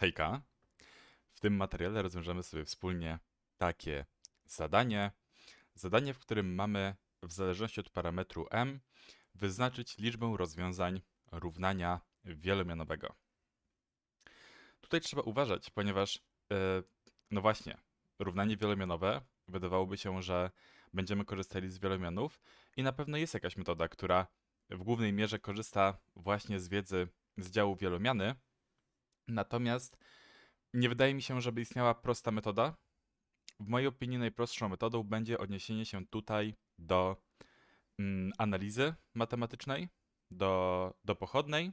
Hejka. W tym materiale rozwiążemy sobie wspólnie takie zadanie. Zadanie, w którym mamy w zależności od parametru m wyznaczyć liczbę rozwiązań równania wielomianowego. Tutaj trzeba uważać, ponieważ yy, no właśnie, równanie wielomianowe wydawałoby się, że będziemy korzystali z wielomianów i na pewno jest jakaś metoda, która w głównej mierze korzysta właśnie z wiedzy z działu wielomiany. Natomiast nie wydaje mi się, żeby istniała prosta metoda. W mojej opinii najprostszą metodą będzie odniesienie się tutaj do mm, analizy matematycznej, do, do pochodnej.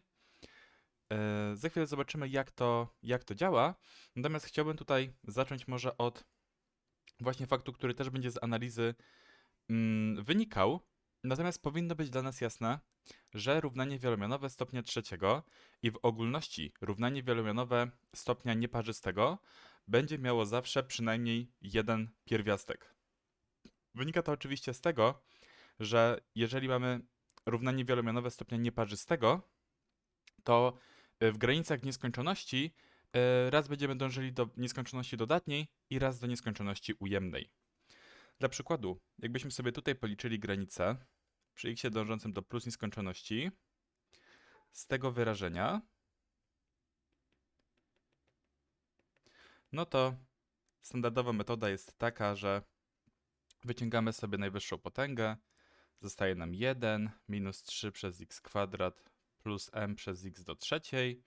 Yy, za chwilę zobaczymy, jak to, jak to działa. Natomiast chciałbym tutaj zacząć może od właśnie faktu, który też będzie z analizy mm, wynikał. Natomiast powinno być dla nas jasne, że równanie wielomianowe stopnia trzeciego i w ogólności równanie wielomianowe stopnia nieparzystego będzie miało zawsze przynajmniej jeden pierwiastek. Wynika to oczywiście z tego, że jeżeli mamy równanie wielomianowe stopnia nieparzystego, to y, w granicach nieskończoności y, raz będziemy dążyli do nieskończoności dodatniej i raz do nieskończoności ujemnej. Dla przykładu, jakbyśmy sobie tutaj policzyli granicę przy x dążącym do plus nieskończoności, z tego wyrażenia, no to standardowa metoda jest taka, że wyciągamy sobie najwyższą potęgę, zostaje nam 1 minus 3 przez x kwadrat plus m przez x do trzeciej.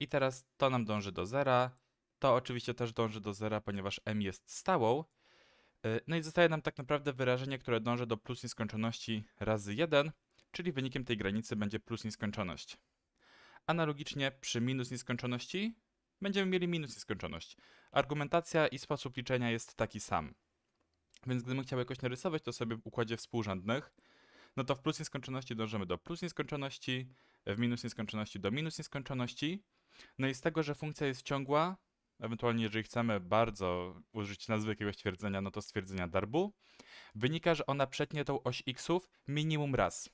I teraz to nam dąży do zera, to oczywiście też dąży do zera, ponieważ m jest stałą, no i zostaje nam tak naprawdę wyrażenie, które dąży do plus nieskończoności razy 1, czyli wynikiem tej granicy będzie plus nieskończoność. Analogicznie przy minus nieskończoności będziemy mieli minus nieskończoność. Argumentacja i sposób liczenia jest taki sam. Więc gdybym chciał jakoś narysować to sobie w układzie współrzędnych, no to w plus nieskończoności dążymy do plus nieskończoności, w minus nieskończoności do minus nieskończoności. No i z tego, że funkcja jest ciągła, ewentualnie jeżeli chcemy bardzo użyć nazwy jakiegoś stwierdzenia, no to stwierdzenia darbu, wynika, że ona przetnie tą oś xów minimum raz.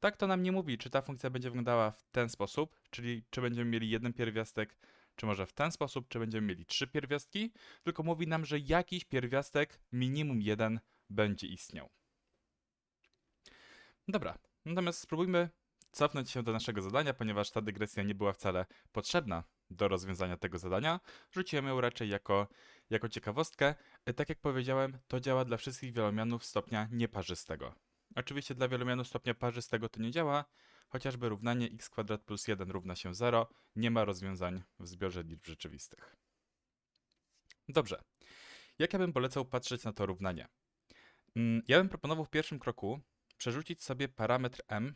Tak to nam nie mówi, czy ta funkcja będzie wyglądała w ten sposób, czyli czy będziemy mieli jeden pierwiastek, czy może w ten sposób, czy będziemy mieli trzy pierwiastki, tylko mówi nam, że jakiś pierwiastek minimum jeden będzie istniał. Dobra, natomiast spróbujmy cofnąć się do naszego zadania, ponieważ ta dygresja nie była wcale potrzebna do rozwiązania tego zadania. Rzuciłem ją raczej jako, jako ciekawostkę. E, tak jak powiedziałem, to działa dla wszystkich wielomianów stopnia nieparzystego. Oczywiście dla wielomianów stopnia parzystego to nie działa, chociażby równanie x kwadrat plus 1 równa się 0 nie ma rozwiązań w zbiorze liczb rzeczywistych. Dobrze. Jak ja bym polecał patrzeć na to równanie? Mm, ja bym proponował w pierwszym kroku przerzucić sobie parametr m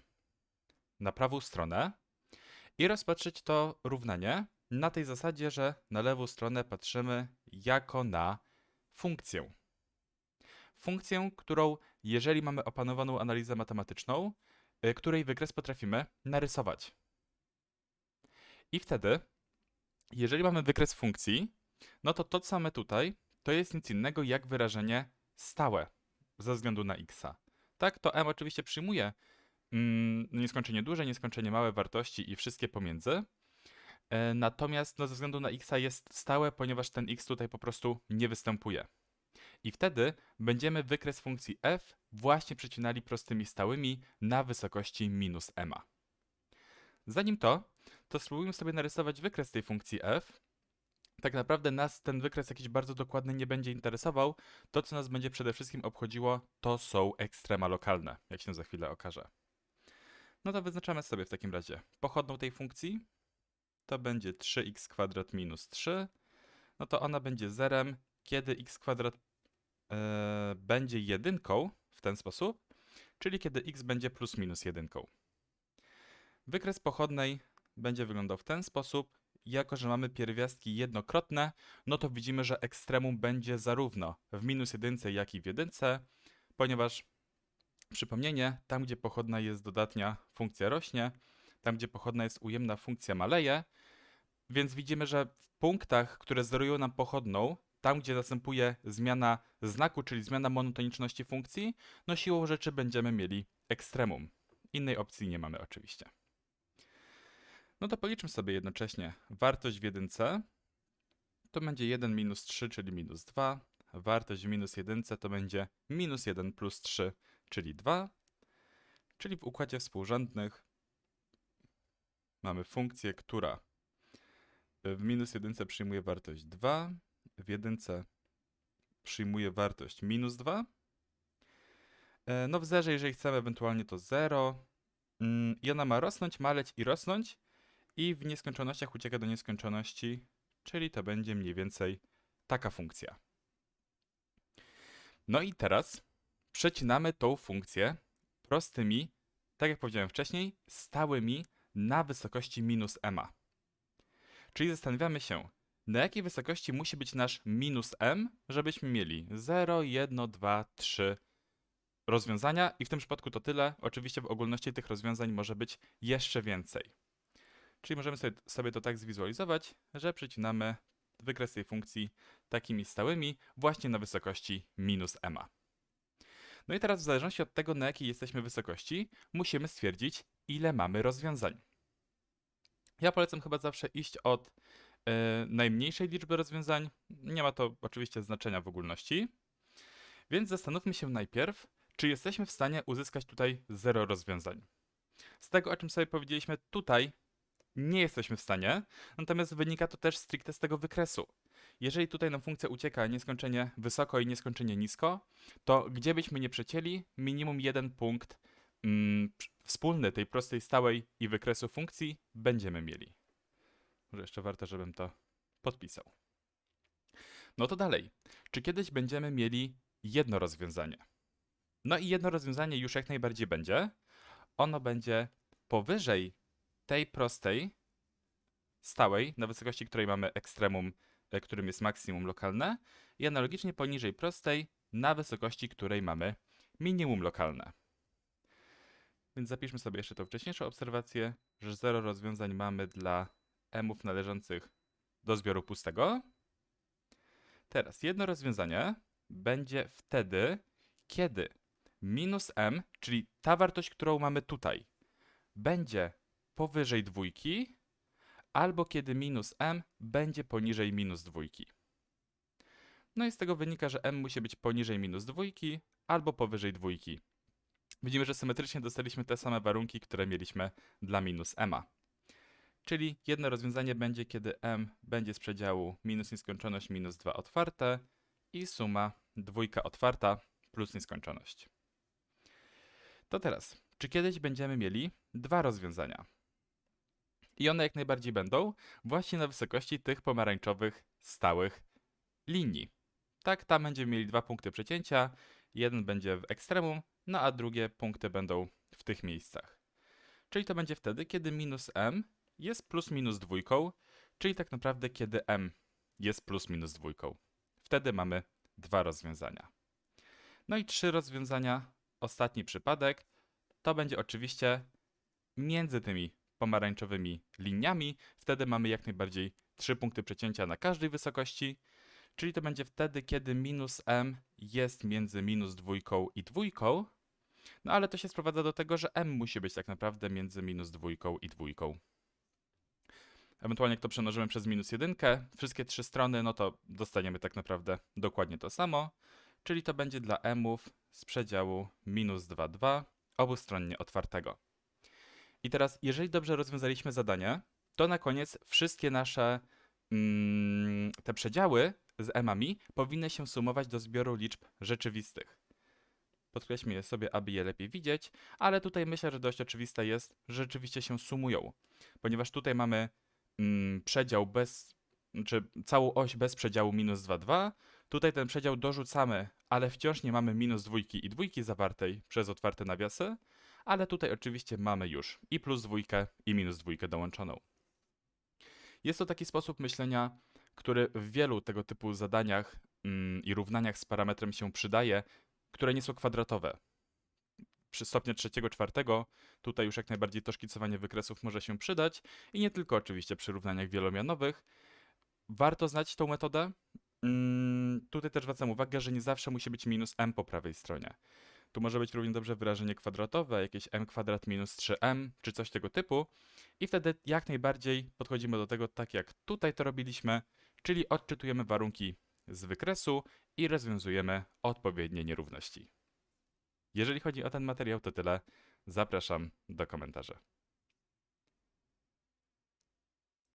na prawą stronę i rozpatrzeć to równanie na tej zasadzie, że na lewą stronę patrzymy jako na funkcję. Funkcję, którą, jeżeli mamy opanowaną analizę matematyczną, y, której wykres potrafimy narysować. I wtedy, jeżeli mamy wykres funkcji, no to to, co mamy tutaj, to jest nic innego jak wyrażenie stałe ze względu na x. Tak, to m oczywiście przyjmuje mm, nieskończenie duże, nieskończenie małe wartości i wszystkie pomiędzy, natomiast no, ze względu na x jest stałe, ponieważ ten x tutaj po prostu nie występuje. I wtedy będziemy wykres funkcji f właśnie przecinali prostymi stałymi na wysokości minus m. Zanim to, to spróbujmy sobie narysować wykres tej funkcji f. Tak naprawdę nas ten wykres jakiś bardzo dokładny nie będzie interesował. To, co nas będzie przede wszystkim obchodziło, to są ekstrema lokalne, jak się za chwilę okaże. No to wyznaczamy sobie w takim razie pochodną tej funkcji, to będzie 3x kwadrat minus 3, no to ona będzie zerem, kiedy x kwadrat e, będzie jedynką w ten sposób, czyli kiedy x będzie plus minus jedynką. Wykres pochodnej będzie wyglądał w ten sposób. Jako, że mamy pierwiastki jednokrotne, no to widzimy, że ekstremum będzie zarówno w minus jedynce, jak i w jedynce, ponieważ przypomnienie, tam gdzie pochodna jest dodatnia, funkcja rośnie, tam gdzie pochodna jest ujemna, funkcja maleje, więc widzimy, że w punktach, które zerują nam pochodną, tam gdzie następuje zmiana znaku, czyli zmiana monotoniczności funkcji, no siłą rzeczy będziemy mieli ekstremum. Innej opcji nie mamy oczywiście. No to policzmy sobie jednocześnie wartość w jedynce. To będzie 1 minus 3, czyli minus 2. Wartość w minus jedynce to będzie minus 1 plus 3, czyli 2. Czyli w układzie współrzędnych mamy funkcję, która w minus jedynce przyjmuje wartość 2, w jedynce przyjmuje wartość minus 2. E, No w zerze, jeżeli chcemy, ewentualnie to 0. Mm, I ona ma rosnąć, maleć i rosnąć. I w nieskończonościach ucieka do nieskończoności, czyli to będzie mniej więcej taka funkcja. No i teraz przecinamy tą funkcję prostymi, tak jak powiedziałem wcześniej, stałymi na wysokości minus m. Czyli zastanawiamy się, na jakiej wysokości musi być nasz minus m, żebyśmy mieli 0, 1, 2, 3 rozwiązania i w tym przypadku to tyle. Oczywiście w ogólności tych rozwiązań może być jeszcze więcej. Czyli możemy sobie, sobie to tak zwizualizować, że przecinamy wykres tej funkcji takimi stałymi właśnie na wysokości minus m. No i teraz w zależności od tego, na jakiej jesteśmy wysokości, musimy stwierdzić, ile mamy rozwiązań. Ja polecam chyba zawsze iść od e, najmniejszej liczby rozwiązań. Nie ma to oczywiście znaczenia w ogólności. Więc zastanówmy się najpierw, czy jesteśmy w stanie uzyskać tutaj 0 rozwiązań. Z tego, o czym sobie powiedzieliśmy tutaj, nie jesteśmy w stanie, natomiast wynika to też stricte z tego wykresu. Jeżeli tutaj nam funkcja ucieka nieskończenie wysoko i nieskończenie nisko, to gdzie byśmy nie przecięli, minimum jeden punkt mm, wspólny tej prostej stałej i wykresu funkcji będziemy mieli. Może jeszcze warto, żebym to podpisał. No to dalej. Czy kiedyś będziemy mieli jedno rozwiązanie? No i jedno rozwiązanie już jak najbardziej będzie. Ono będzie powyżej tej prostej, stałej, na wysokości której mamy ekstremum, e, którym jest maksimum lokalne, i analogicznie poniżej prostej, na wysokości której mamy minimum lokalne. Więc zapiszmy sobie jeszcze tą wcześniejszą obserwację, że zero rozwiązań mamy dla mów należących do zbioru pustego. Teraz jedno rozwiązanie będzie wtedy, kiedy minus m, czyli ta wartość, którą mamy tutaj, będzie powyżej dwójki, albo kiedy minus m będzie poniżej minus dwójki. No i z tego wynika, że m musi być poniżej minus dwójki, albo powyżej dwójki. Widzimy, że symetrycznie dostaliśmy te same warunki, które mieliśmy dla minus m. Czyli jedno rozwiązanie będzie, kiedy m będzie z przedziału minus nieskończoność minus 2 otwarte i suma dwójka otwarta plus nieskończoność. To teraz, czy kiedyś będziemy mieli dwa rozwiązania? I one jak najbardziej będą właśnie na wysokości tych pomarańczowych stałych linii. Tak, tam będziemy mieli dwa punkty przecięcia, jeden będzie w ekstremum, no a drugie punkty będą w tych miejscach. Czyli to będzie wtedy, kiedy minus m jest plus minus dwójką, czyli tak naprawdę kiedy m jest plus minus dwójką. Wtedy mamy dwa rozwiązania. No i trzy rozwiązania, ostatni przypadek, to będzie oczywiście między tymi pomarańczowymi liniami. Wtedy mamy jak najbardziej trzy punkty przecięcia na każdej wysokości, czyli to będzie wtedy, kiedy minus m jest między minus dwójką i dwójką, no ale to się sprowadza do tego, że m musi być tak naprawdę między minus dwójką i dwójką. Ewentualnie jak to przemnożymy przez minus jedynkę, wszystkie trzy strony, no to dostaniemy tak naprawdę dokładnie to samo, czyli to będzie dla mów z przedziału minus 2, 2 obustronnie otwartego. I teraz, jeżeli dobrze rozwiązaliśmy zadanie, to na koniec wszystkie nasze mm, te przedziały z emami powinny się sumować do zbioru liczb rzeczywistych. Podkreślmy je sobie, aby je lepiej widzieć, ale tutaj myślę, że dość oczywiste jest, że rzeczywiście się sumują, ponieważ tutaj mamy mm, przedział bez, czy całą oś bez przedziału minus 2, 2. Tutaj ten przedział dorzucamy, ale wciąż nie mamy minus dwójki i dwójki zawartej przez otwarte nawiasy, ale tutaj oczywiście mamy już i plus dwójkę, i minus dwójkę dołączoną. Jest to taki sposób myślenia, który w wielu tego typu zadaniach mm, i równaniach z parametrem się przydaje, które nie są kwadratowe. Przy stopniu trzeciego, czwartego tutaj już jak najbardziej to szkicowanie wykresów może się przydać i nie tylko oczywiście przy równaniach wielomianowych. Warto znać tą metodę. Mm, tutaj też zwracam uwagę, że nie zawsze musi być minus m po prawej stronie. Tu może być równie dobrze wyrażenie kwadratowe, jakieś m kwadrat minus 3m, czy coś tego typu. I wtedy jak najbardziej podchodzimy do tego tak jak tutaj to robiliśmy, czyli odczytujemy warunki z wykresu i rozwiązujemy odpowiednie nierówności. Jeżeli chodzi o ten materiał, to tyle. Zapraszam do komentarzy.